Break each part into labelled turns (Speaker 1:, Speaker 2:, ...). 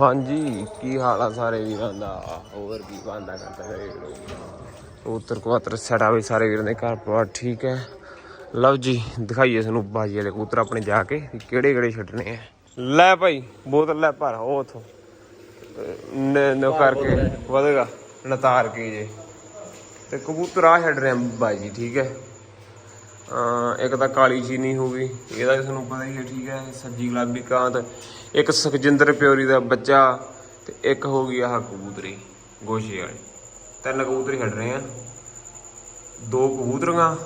Speaker 1: ਹਾਂਜੀ ਕੀ ਹਾਲ ਆ ਸਾਰੇ ਵੀਰਾਂ ਦਾ? ਹੋਰ ਕੀ ਬੰਦਾ ਕਰਦਾ ਕਰੇ ਉਤਰ ਕੁਆਤਰ ਸੜਾ ਵੀ ਸਾਰੇ ਵੀਰਾਂ ਦੇ ਘਰ ਪਰਿਵਾਰ ਠੀਕ ਹੈ। ਲਓ ਜੀ ਦਿਖਾਈਏ ਤੁਹਾਨੂੰ ਬਾਜੀ ਵਾਲੇ ਕਬੂਤਰ ਆਪਣੇ ਜਾ ਕੇ ਕਿਹੜੇ ਕਿਹੜੇ ਛੱਡਣੇ ਆ। ਲੈ ਭਾਈ ਬੋਤਲ ਲੈ ਭਰ ਉਹ ਉਥੋਂ। ਨੋ ਕਰਕੇ ਵਧੇਗਾ ਨਤਾਰ ਕੇ ਜੇ। ਤੇ ਕਬੂਤਰ ਆ ਛੱਡ ਰਹੇ ਆ ਬਾਜੀ ਠੀਕ ਹੈ। ਇੱਕ ਤਾਂ ਕਾਲੀ ਚੀਨੀ ਹੋ ਗਈ ਇਹਦਾ ਤੁਹਾਨੂੰ ਪਤਾ ਹੀ ਹੈ ਠੀਕ ਹੈ ਸੱਜੀ ਗੁਲਾਬੀ ਕਾਂਤ। ਇੱਕ ਸੁਖਜਿੰਦਰ ਪਿਓਰੀ ਦਾ ਬੱਚਾ ਤੇ ਇੱਕ ਹੋ ਗਈ ਆਹ ਕਬੂਤਰੀ, ਗੋਸ਼ੇ ਵਾਲੀ। ਤਿੰਨ ਕਬੂਤਰੀ ਹੀ ਛੱਡ ਰਹੇ ਆ। ਦੋ ਕਬੂਤਰੀਆਂ,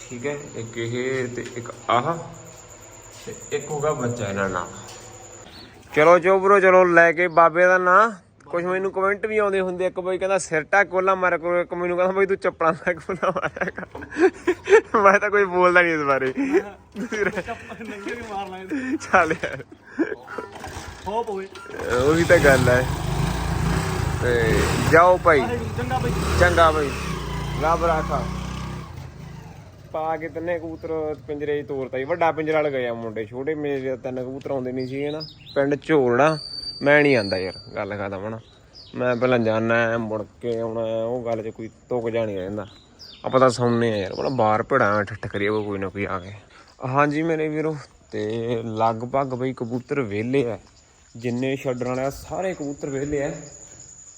Speaker 1: ਠੀਕ ਹੈ, ਇੱਕ ਇਹ ਤੇ ਇੱਕ ਆਹ ਤੇ ਇੱਕ ਹੋਗਾ ਬੱਚਾ ਇਹਨਾਂ ਨਾਲ ਚਲੋ ਚੋਬਰੋ ਚਲੋ ਲੈ ਕੇ ਬਾਬੇ ਦਾ ਨਾਂ। ਕੁਝ ਮੈਨੂੰ ਕਮੈਂਟ ਵੀ ਆਉਂਦੇ ਹੁੰਦੇ ਇੱਕ ਬਈ ਕਹਿੰਦਾ ਸਿਰਟਾ ਕੋਲਾ ਮਾਰ ਕਰੋ। ਇੱਕ ਮੈਨੂੰ ਕਹਿੰਦਾ, ਬਈ ਤੂੰ ਚੱਪਲਾਂ ਦਾ ਕੋਲਾ ਮਾਰਿਆ ਕਰ। ਮੈਂ ਤਾਂ ਕੋਈ ਬੋਲਦਾ ਨਹੀਂ ਇਸ ਬਾਰੇ।
Speaker 2: ਨੰਗੇ ਵੀ ਮਾਰ ਲਾਂਗੇ
Speaker 1: ਚੱਲ ਯਾਰ।
Speaker 2: ਹੋ ਪਵੇ
Speaker 1: ਉਹੀ ਤਾਂ ਗੱਲ ਹੈ। ਤੇ ਜਾਓ ਭਾਈ।
Speaker 2: ਚੰਗਾ ਬਈ
Speaker 1: ਚੰਗਾ ਭਾਈ। ਰੱਬ ਰਾਖਾ। ਪਾ ਕੇ ਤੰਨੇ ਕਬੂਤਰ ਪਿੰਜਰੇ 'ਚ ਤੋਰਤਾ ਜੀ। ਵੱਡਾ ਪਿੰਜਰਾ ਲਗਾਇਆ ਮੁੰਡੇ। ਛੋਟੇ ਮੇਰੇ ਤਿੰਨ ਕਬੂਤਰ ਆਉਂਦੇ ਨਹੀਂ ਸੀ ਨਾ। ਪਿੰਡ ਝੋਲਣਾ। ਮੈਂ ਨਹੀਂ ਆਂਦਾ ਯਾਰ। ਗੱਲ ਕਰਦਾ ਮਣਾ ਮੈਂ ਪਹਿਲਾਂ ਜਾਣਾ ਮੁੜ ਕੇ ਆਉਣਾ। ਉਹ ਗੱਲ 'ਚ ਕੋਈ ਤੁਕ ਜਾਣੀ ਰਹਿੰਦਾ। ਆਪਾਂ ਤਾਂ ਸੌਂਨੇ ਆ ਯਾਰ ਬੜਾ ਬਾਹਰ ਭੜਾ ਠੱਠ ਕਰੀਏ ਕੋਈ ਨਾ ਕੋਈ ਆ ਕੇ ਹਾਂਜੀ ਮੇਰੇ ਵੀਰੋ, ਤੇ ਲਗਭਗ ਬਈ ਕਬੂਤਰ ਵਿਹਲੇ ਆ। ਜਿੰਨੇ ਛੱਡਣ ਵਾਲੇ ਆ, ਸਾਰੇ ਕਬੂਤਰ ਵਿਹਲੇ ਆ।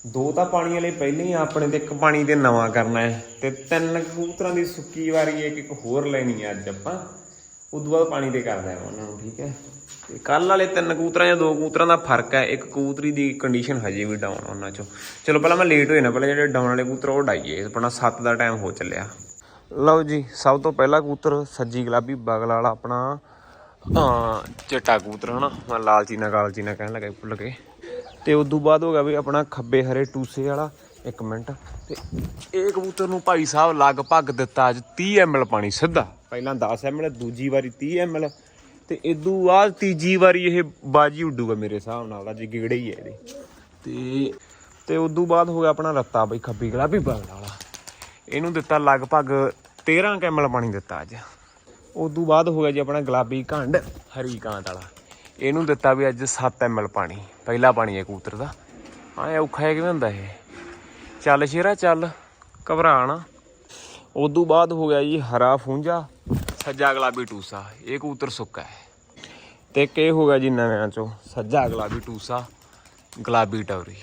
Speaker 1: ਦੋ ਤਾਂ ਪਾਣੀ ਵਾਲੇ ਪਹਿਲੇ ਹੀ ਆ, ਆਪਣੇ ਤੇ ਇੱਕ ਪਾਣੀ 'ਤੇ ਨਵਾਂ ਕਰਨਾ ਹੈ। ਤੇ ਤਿੰਨ ਕਬੂਤਰਾਂ ਦੀ ਸੁੱਕੀ ਵਾਰੀ ਇੱਕ ਇੱਕ ਹੋਰ ਲੈਣੀ ਹੈ ਅੱਜ ਆਪਾਂ। ਉਦੋਂ ਬਾਅਦ ਪਾਣੀ 'ਤੇ ਕਰਦਾ ਹੈ ਉਹਨਾਂ ਨੂੰ, ਠੀਕ ਹੈ। ਕੱਲ ਵਾਲੇ ਤਿੰਨ ਕੂਤਰਾਂ ਜਾਂ ਦੋ ਕਬੂਤਰਾਂ ਦਾ ਫ਼ਰਕ ਹੈ ਇੱਕ ਕਬੂਤਰੀ ਦੀ ਕੰਡੀਸ਼ਨ ਹਜੇ ਵੀ ਡਾਊਨ ਉਹਨਾਂ ਚੋਂ। ਚਲੋ ਪਹਿਲਾਂ ਮੈਂ ਲੇਟ ਹੋਏ ਨਾ ਪਹਿਲਾਂ ਜਿਹੜੇ ਡਾਊਨ ਵਾਲੇ ਕੂਤਰ ਉਹ ਡਾਈਏ ਆਪਣਾ 7 ਦਾ ਟਾਈਮ ਹੋ ਚੱਲਿਆ। ਲਓ ਜੀ ਸਭ ਤੋਂ ਪਹਿਲਾ ਕੂਤਰ ਸੱਜੀ ਗੁਲਾਬੀ ਬਗਲ ਵਾਲਾ ਆਪਣਾ ਚਿੱਟਾ ਕਬੂਤਰ ਹਨਾ? ਮੈਂ ਲਾਲ ਚੀਨਾ ਕਾਲ ਚੀਨਾ ਕਹਿਣ ਲੱਗਾ ਸੀ, ਭੁੱਲ ਗਏ। ਤੇ ਤੋਂ ਬਾਅਦ ਹੋ ਗਿਆ ਵੀ ਆਪਣਾ ਖੱਬੇ ਹਰੇ ਟੂਸੇ ਵਾਲਾ ਇੱਕ ਮਿੰਟ। ਤੇ ਇਹ ਕਬੂਤਰ ਨੂੰ ਭਾਈ ਸਾਹਿਬ ਲਗਭਗ ਦਿੱਤਾ ਅੱਜ 30 ml ਪਾਣੀ ਸਿੱਧਾ। ਪਹਿਲਾਂ 10 ml ਦੂਜੀ ਵਾਰੀ 30 ml ਤੇ ਇਦੋਂ ਬਾਅਦ ਤੀਜੀ ਵਾਰੀ ਇਹ ਬਾਜੀ ਉੱਡੂਗਾ ਮੇਰੇ ਹਿਸਾਬ ਨਾਲ, ਅੱਜ ਗੇੜੇ ਹੀ ਹੈ ਇਹਦੇ। ਤੇ ਤੇ ਉਦੋਂ ਬਾਅਦ ਹੋ ਗਿਆ ਆਪਣਾ ਰੱਤਾ ਬਈ ਖੱਬੀ ਗੁਲਾਬੀ ਬਗਲ ਵਾਲਾ। ਇਹਨੂੰ ਦਿੱਤਾ ਲਗਭਗ 13 ਕੈਮਲ ਪਾਣੀ ਦਿੱਤਾ ਅੱਜ। ਉਦੋਂ ਬਾਅਦ ਹੋ ਗਿਆ ਜੀ ਆਪਣਾ ਗੁਲਾਬੀ ਘੰਡ, ਹਰੀ ਕਾਂਤ ਵਾਲਾ। ਇਹਨੂੰ ਦਿੱਤਾ ਵੀ ਅੱਜ 7 ml ਪਾਣੀ, ਪਹਿਲਾ ਪਾਣੀ ਹੈ ਕਬੂਤਰ ਦਾ। ਆਏ ਔਖਾ ਹੈ ਕਿਵੇਂ ਹੁੰਦਾ ਇਹ? ਚੱਲ ਸ਼ੇਰਾ, ਚੱਲ, ਘਬਰਾ ਨਾ। ਉਦੋਂ ਬਾਅਦ ਹੋ ਗਿਆ ਜੀ ਹਰਾ ਫੁੰਝਾ ਸੱਜਾ ਗੁਲਾਬੀ ਟੂਸਾ ਇਹ ਕਬੂਤਰ ਸੁੱਕਾ ਹੈ। ਤੇ ਇੱਕ ਇਹ ਹੋ ਗਿਆ ਜੀ ਨਵਿਆਂ ਚੋਂ ਸੱਜਾ ਗੁਲਾਬੀ ਟੂਸਾ ਗੁਲਾਬੀ ਟੌਰੀ।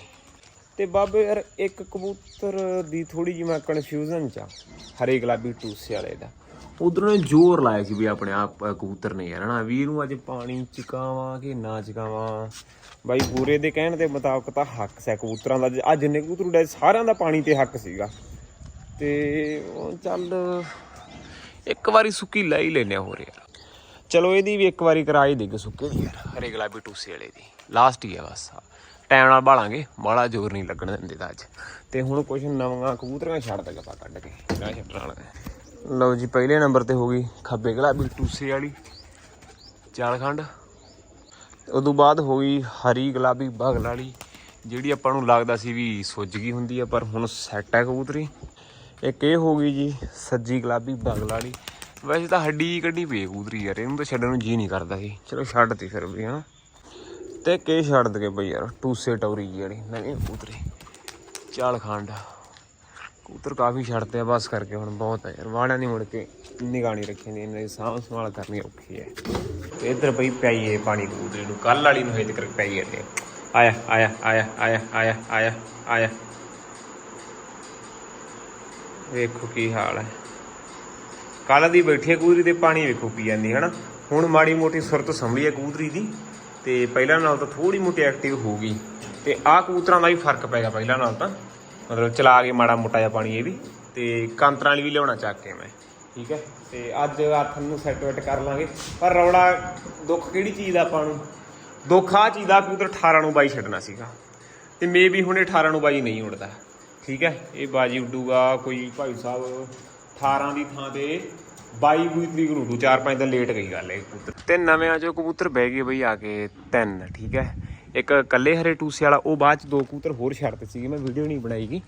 Speaker 1: ਤੇ ਬਾਬੇ ਯਾਰ ਇੱਕ ਕਬੂਤਰ ਦੀ ਥੋੜੀ ਜਿਹੀ ਮੈਂ ਕਨਫਿਊਜ਼ਨ ਚ ਆ ਹਰੇ ਗੁਲਾਬੀ ਟੂਸੇ ਵਾਲੇ ਦਾ। ਉਧਰ ਨੇ ਜ਼ੋਰ ਲਾਇਆ ਸੀ ਵੀ ਆਪਣੇ ਆਪ ਕਬੂਤਰ ਨੇ ਯਾਰ ਹਨਾ ਵੀਰ ਨੂੰ ਅੱਜ ਪਾਣੀ ਚਕਾਵਾਂ ਕਿ ਨਾ ਚਕਾਵਾਂ? ਬਾਈ ਪੂਰੇ ਦੇ ਕਹਿਣ ਦੇ ਮੁਤਾਬਕ ਤਾਂ ਹੱਕ ਸੀ ਕਬੂਤਰਾਂ ਦਾ ਆ ਜਿੰਨੇ ਕਬੂਤਰ ਉੱਡੇ ਸਾਰਿਆਂ ਦਾ ਪਾਣੀ ਤੇ ਹੱਕ ਸੀਗਾ। ਤੇ ਉਹ ਚੱਲ ਇੱਕ ਵਾਰੀ ਸੁੱਕੀ ਲੈ ਹੀ ਲੈਨੇ ਹੋਰ ਯਾਰ। ਚਲੋ ਇਹਦੀ ਵੀ ਇੱਕ ਵਾਰੀ ਕਰਾ ਹੀ ਦੇਗੇ ਸੁੱਕੇ ਦੀ ਯਾਰ ਹਰੇ ਗੁਲਾਬੀ ਟੂਸੇ ਵਾਲੇ ਦੀ। ਲਾਸਟ ਹੀ ਆ ਬਸ ਟਾਈਮ ਨਾਲ ਬਾਲਾਂਗੇ ਬਾਲਾ ਜ਼ੋਰ ਨਹੀਂ ਲੱਗਣ ਦਿੰਦੇ ਤਾਂ ਅੱਜ। ਤੇ ਹੁਣ ਕੁਝ ਨਵਾਂ ਕਬੂਤਰਾਂ ਛੱਡ ਦੇ ਆਪਾਂ ਕੱਢ ਕੇ ਨਾ ਛੱਡਣ ਵਾਲੇ ਲਓ ਜੀ, ਪਹਿਲੇ ਨੰਬਰ ਤੇ ਹੋ ਗਈ ਖੱਬੇ ਗੁਲਾਬੀ ਟੂਸੇ ਵਾਲੀ। ਚਾਲਖੰਡ ਉਦੋਂ ਬਾਅਦ ਹੋ ਗਈ ਹਰੀ ਗੁਲਾਬੀ ਬਗਲ ਵਾਲੀ, ਜਿਹੜੀ ਆਪਾਂ ਨੂੰ ਲੱਗਦਾ ਸੀ ਵੀ ਸੁੱਜ ਗਈ ਹੁੰਦੀ ਆ, ਪਰ ਹੁਣ ਸੈੱਟ ਹੈ ਕਬੂਤਰੀ। ਇੱਕ ਇਹ ਹੋ ਗਈ ਜੀ ਸੱਜੀ ਗੁਲਾਬੀ ਬਗਲ ਵਾਲੀ। ਵੈਸੇ ਤਾਂ ਹੱਡੀ ਜਿਹੀ ਕੱਢੀ ਪਈ ਹੈ ਯਾਰ, ਇਹਨੂੰ ਤਾਂ ਛੱਡਣ ਨੂੰ ਜੀ ਨਹੀਂ ਕਰਦਾ ਸੀ ਚਲੋ ਛੱਡਤੀ ਫਿਰ ਵੀ, ਹਾਂ। ਤੇ ਕੇ ਛੱਡ ਦਗੇ ਬਈ ਯਾਰ, ਟੂਸੇ ਟੌਰੀ ਜਿਹੜੀ ਵਾਲੀ ਨਵੀਂ ਚਾਲ ਖੰਡ, ਕੂਤਰ ਕਾਫੀ ਛੱਡਦੇ ਆ, ਬਸ ਕਰਕੇ ਹੁਣ ਬਹੁਤ ਆ ਯਾਰ। ਵਾੜਿਆਂ ਨਹੀਂ ਮੁੜ ਕੇ ਨਿਗਾਣੀ ਰੱਖੀ ਦੀ ਇਹਨਾਂ ਦੀ ਸਾਂਭ ਸੰਭਾਲ ਕਰਨੀ ਔਖੀ ਹੈ। ਤੇ ਇੱਧਰ ਬਈ ਪਿਆਈਏ ਪਾਣੀ ਕਬੂਤਰੀ ਨੂੰ ਕੱਲ ਵਾਲੀ ਨੂੰ ਹਜੇ ਤੱਕ ਪਿਆਈਏ ਤੇ ਆਇਆ ਆਇਆ ਆਇਆ ਆਇਆ ਆਇਆ ਆਇਆ ਆਇਆ। ਵੇਖੋ ਕੀ ਹਾਲ ਹੈ। ਕੱਲ ਦੀ ਬੈਠੀ ਹੈ ਕਬੂਤਰੀ ਤੇ ਪਾਣੀ ਵੇਖੋ ਪੀ ਜਾਂਦੀ ਹੈ ਨਾ ਹੁਣ ਮਾੜੀ ਮੋਟੀ ਸੁਰਤ ਸੰਭਲੀ ਹੈ ਕਬੂਤਰੀ ਦੀ ਤੇ ਪਹਿਲਾਂ ਨਾਲ ਤਾਂ ਥੋੜੀ ਮੋਟੀ ਐਕਟਿਵ ਹੋ ਗਈ। ਤੇ ਆਹ ਕੂਤਰਾਂ ਦਾ ਵੀ ਫ਼ਰਕ ਪੈ ਗਿਆ ਪਹਿਲਾਂ ਨਾਲ ਤਾਂ। ਮਤਲਬ ਚਲਾ ਕੇ ਮਾੜਾ ਮੋਟਾ ਜਿਹਾ ਪਾਣੀ ਇਹ ਵੀ। ਤੇ ਕਾਂਤਰਾਂ ਵਾਲੀ ਵੀ ਲਿਆਉਣਾ ਚੱਕ ਕੇ ਮੈਂ, ਠੀਕ ਹੈ? ਤੇ ਅੱਜ ਹੱਥ ਨੂੰ ਸੈੱਟ ਵੈਟ ਕਰ ਲਾਂਗੇ। ਪਰ ਰੌਲਾ ਦੁੱਖ ਕਿਹੜੀ ਚੀਜ਼ ਦਾ ਆਪਾਂ ਨੂੰ? ਦੁੱਖ ਆ ਚੀਜ਼ ਦਾ ਕਬੂਤਰ 18 ਨੂੰ ਬਾਈ ਛੱਡਣਾ ਸੀਗਾ। ਤੇ ਮੇ ਵੀ ਹੁਣੇ 18 ਨੂੰ ਬਾਈ ਨਹੀਂ ਉੜਦਾ ਠੀਕ ਹੈ? ਇਹ ਬਾਜੀ ਉੱਡੂਗਾ ਕੋਈ ਭਾਈ ਸਾਹਿਬ 18 ਦੀ ਥਾਂ ਤੇ 22 ਬੂਈ ਤਰੀਕ ਨੂੰ ਉੱਡੂ 4-5 ਦਿਨ ਲੇਟ ਗਈ ਗੱਲ ਇਹ ਕਬੂਤਰ। ਤੇ ਨਵਿਆਂ ਚੋਂ ਕਬੂਤਰ, ਬਹਿ ਗਏ ਬਈ ਆ ਕੇ ਤਿੰਨ, ਠੀਕ ਹੈ? ਇੱਕ ਕੱਲੇ ਹਰੇ ਟੂਸੇ ਵਾਲਾ, ਉਹ ਬਾਅਦ ਚ ਦੋ ਕਬੂਤਰ ਹੋਰ ਛੱਡਤੇ ਸੀਗੇ, ਮੈਂ ਵੀਡੀਓ ਨਹੀਂ ਬਣਾਈਗੀ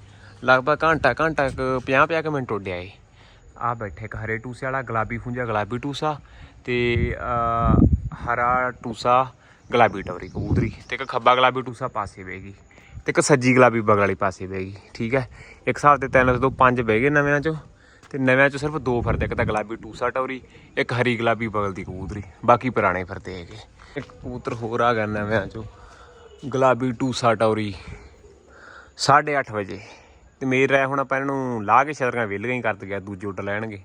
Speaker 1: ਲਗਭਗ ਘੰਟਾ ਘੰਟਾ 50-50 ਕੁ ਮਿੰਟ ਉੱਡਿਆ ਏ ਆ ਬੈਠੇ ਇੱਕ ਹਰੇ ਟੂਸੇ ਵਾਲਾ, ਗੁਲਾਬੀ ਖੁੰਝਾ, ਗੁਲਾਬੀ ਟੂਸਾ ਤੇ ਹਰਾ ਟੂਸਾ, ਗੁਲਾਬੀ ਟਵਰੀ ਕਬੂਤਰੀ ਤੇ ਇੱਕ ਖੱਬਾ ਗੁਲਾਬੀ ਟੂਸਾ ਪਾਸੇ ਬਹਿ ਤੇ ਇੱਕ ਸੱਜੀ ਗੁਲਾਬੀ ਬਗਲ ਵਾਲੀ ਪਾਸੇ ਬਹਿ ਗਈ, ਠੀਕ ਹੈ? ਇੱਕ ਹਿਸਾਬ ਤੇ ਤਿੰਨ ਤੋਂ ਪੰਜ ਬਹਿ ਗਏ ਨਵਿਆਂ ਚੋਂ, ਤੇ ਨਵਿਆਂ ਚੋਂ ਸਿਰਫ ਦੋ ਫਿਰਦੇ, ਇੱਕ ਤਾਂ ਗੁਲਾਬੀ ਟੂਸਾ ਟੌਰੀ, ਇੱਕ ਹਰੀ ਗੁਲਾਬੀ ਬਗਲ ਦੀ ਕਬੂਤਰੀ, ਬਾਕੀ ਪੁਰਾਣੇ ਫਿਰਦੇ ਹੈਗੇ। ਇੱਕ ਕਬੂਤਰ ਹੋਰ ਆ ਗਿਆ ਨਵਿਆਂ ਚੋਂ, ਗੁਲਾਬੀ ਟੂਸਾ ਟੌਰੀ 8:30 ਵਜੇ, ਤੇ ਮੇਰ ਰਹਿ ਹੁਣ ਆਪਾਂ ਇਹਨਾਂ ਨੂੰ ਲਾ ਕੇ ਛਤਰੀਆਂ ਵਿਹਲੀਆਂ ਹੀ ਕਰ ਦਈਆਂ ਦੂਜੇ ਉੱਡ ਲੈਣਗੇ।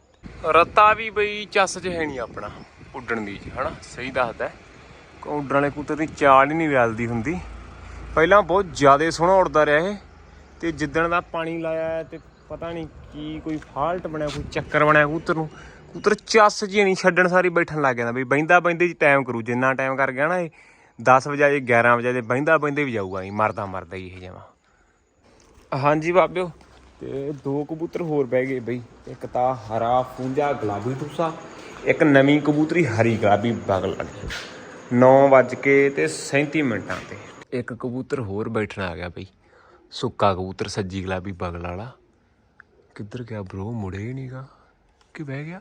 Speaker 1: ਰੱਤਾ ਵੀ ਬਈ ਚੱਸ 'ਚ ਹੈ ਨਹੀਂ ਆਪਣਾ, ਉੱਡਣ ਦੀ, ਹਨਾ? ਸਹੀ ਦੱਸਦਾ। ਉੱਡਣ ਵਾਲੇ ਕਬੂਤਰ ਦੀ ਚਾਲ ਹੀ ਨਹੀਂ ਰਲਦੀ ਹੁੰਦੀ। ਪਹਿਲਾਂ ਬਹੁਤ ਜ਼ਿਆਦਾ ਸੋਹਣਾ ਉੱਡਦਾ ਰਿਹਾ ਇਹ ਤੇ ਜਿੱਦਣ ਦਾ ਪਾਣੀ ਲਾਇਆ ਹੈ ਤੇ ਪਤਾ ਨਹੀਂ ਕੀ ਕੋਈ ਫਾਲਟ ਬਣਿਆ, ਕੋਈ ਚੱਕਰ ਬਣਿਆ ਕਬੂਤਰ ਨੂੰ। ਕਬੂਤਰ ਚੱਸ ਜੀ ਨਹੀਂ ਛੱਡਣ, ਸਾਰੀ ਬੈਠਣ ਲੱਗ ਜਾਂਦਾ ਬਈ ਬੈਂਦਾ ਬੈਂਦੇ ਜੀ ਟਾਈਮ ਕਰੂ, ਜਿੰਨਾ ਟਾਈਮ ਕਰ ਗਿਆ ਨਾ ਇਹ 10 ਵਜੇ 11 ਵਜੇ ਦੇ ਬੈਂਦਾ ਬੈਂਦੇ ਵੀ ਜਾਊਗਾ ਜੀ ਮਰਦਾ ਮਰਦਾ ਹੀ ਇਹ ਜਮਾ। ਹਾਂਜੀ ਬਾਬਿਓ, ਤੇ ਦੋ ਕਬੂਤਰ ਹੋਰ ਬਹਿ ਗਏ ਬਈ, ਇੱਕ ਤਾਂ ਹਰਾ ਫੂੰਜਾ ਗੁਲਾਬੀ ਟੂਸਾ, ਇੱਕ ਨਵੀਂ ਕਬੂਤਰੀ ਹਰੀ ਗੁਲਾਬੀ ਬਗਲ ਲੱਗੀ 9 ਵੱਜ ਕੇ ਤੇ 37 ਮਿੰਟਾਂ ਤੇ। ਇੱਕ ਕਬੂਤਰ ਹੋਰ ਬੈਠਣ ਆ ਗਿਆ ਬਈ। ਸੁੱਕਾ ਕਬੂਤਰ, ਸੱਜੀ ਗੁਲਾਬੀ ਬਗਲ ਵਾਲਾ। ਕਿੱਧਰ ਗਿਆ ਬ్రో ਮੁੜੇ ਹੀ ਨਹੀਂਗਾ ਕਿ ਬਹਿ ਗਿਆ?